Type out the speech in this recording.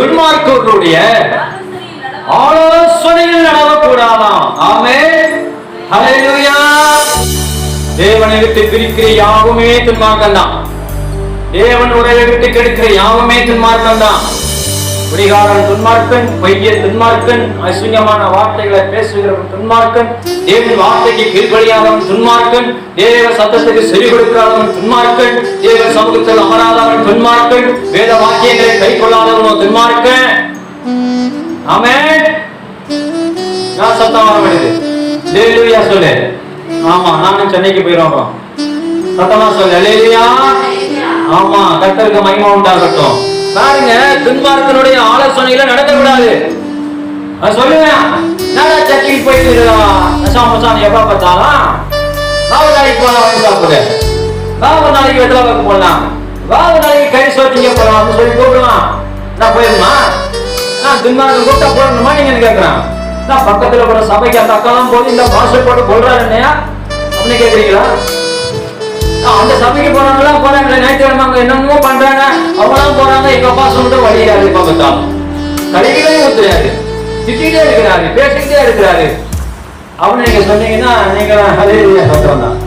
துன்மார்க்கருடைய ஆலோசனையில் நடவக்கூடாதாம். ஆமே ஹalleluya தேவனை விட்டு பிரிக்கிற யாவுமே துன்மார்க்கம் தான் தேவன் உறவை விட்டு கெடுக்கிற யாவுமே துன்மார்க்கம் தான் குடிகாரன் துன்மார்க்கன் பையன் துன்மார்க்கன் அசிங்கமான வார்த்தைகளை பேசுகிறவன் துன்மார்க்கன் தேவன் வார்த்தைக்கு கீழ்படியாதவன் துன்மார்க்கன் தேவ சத்தத்துக்கு செவி கொடுக்காதவன் துன்மார்க்கன் தேவ சமூகத்தில் அமராதவன் துன்மார்க்கன் வேத வாக்கியங்களை கை கொள்ளாதவனோ துன்மார்க்கன். ஆமே நான் சத்தமான மனிதன் லேலுயா சொல்லு. ஆமா நானும் சென்னைக்கு போயிடுவோம் சத்தமா சொல்லு. லேலுயா ஆமா கத்தருக்கு மகிமா உண்டாகட்டும். பாருங்க. துன்மார்க்கனுடைய ஆலோசனையில நடக்கக்கூடாது. நான் சொல்லுவேன். நான் சர்ச்சைக்கு போயிட்டு இருக்கலாம் எப்ப பார்த்தாலும்? பாவு நாளைக்கு போலாம் வந்து சாப்பிடு. பாவு நாளைக்கு வெத்தலை பார்க்க போடலாம். பாவு நாளைக்கு கறி சோட்டிங்க போலாம் சொல்லி கூப்பிடுவான். நான் போயிருமா? நான் துன்மார்க்கம் கூப்பிட்டா போடணுமா நீங்க கேட்கறான் நான் பக்கத்துல கூட சபைக்கு அந்த அக்காலாம் போது இந்த மாஸ்டர் போட்டு கொள்றாரு என்னையா? அப்படின்னு கேக்குறீங்களா? நான் அந்த சபைக்கு போனவங்களாம் போறாங்க ஞாயிற்றுக்கிழமை அங்க என்னமோ பண்றாங்க. அவங்களாம் எங்க அப்பா சொல்லிட்டு வழியாரு இப்ப பார்த்தாலும் கடைகளே ஊத்துறாரு திட்டிகிட்டே இருக்கிறாரு பேசிக்கிட்டே இருக்கிறாரு. அப்படின்னு நீங்க சொன்னீங்கன்னா நீங்க அதே சத்திரம் தான்.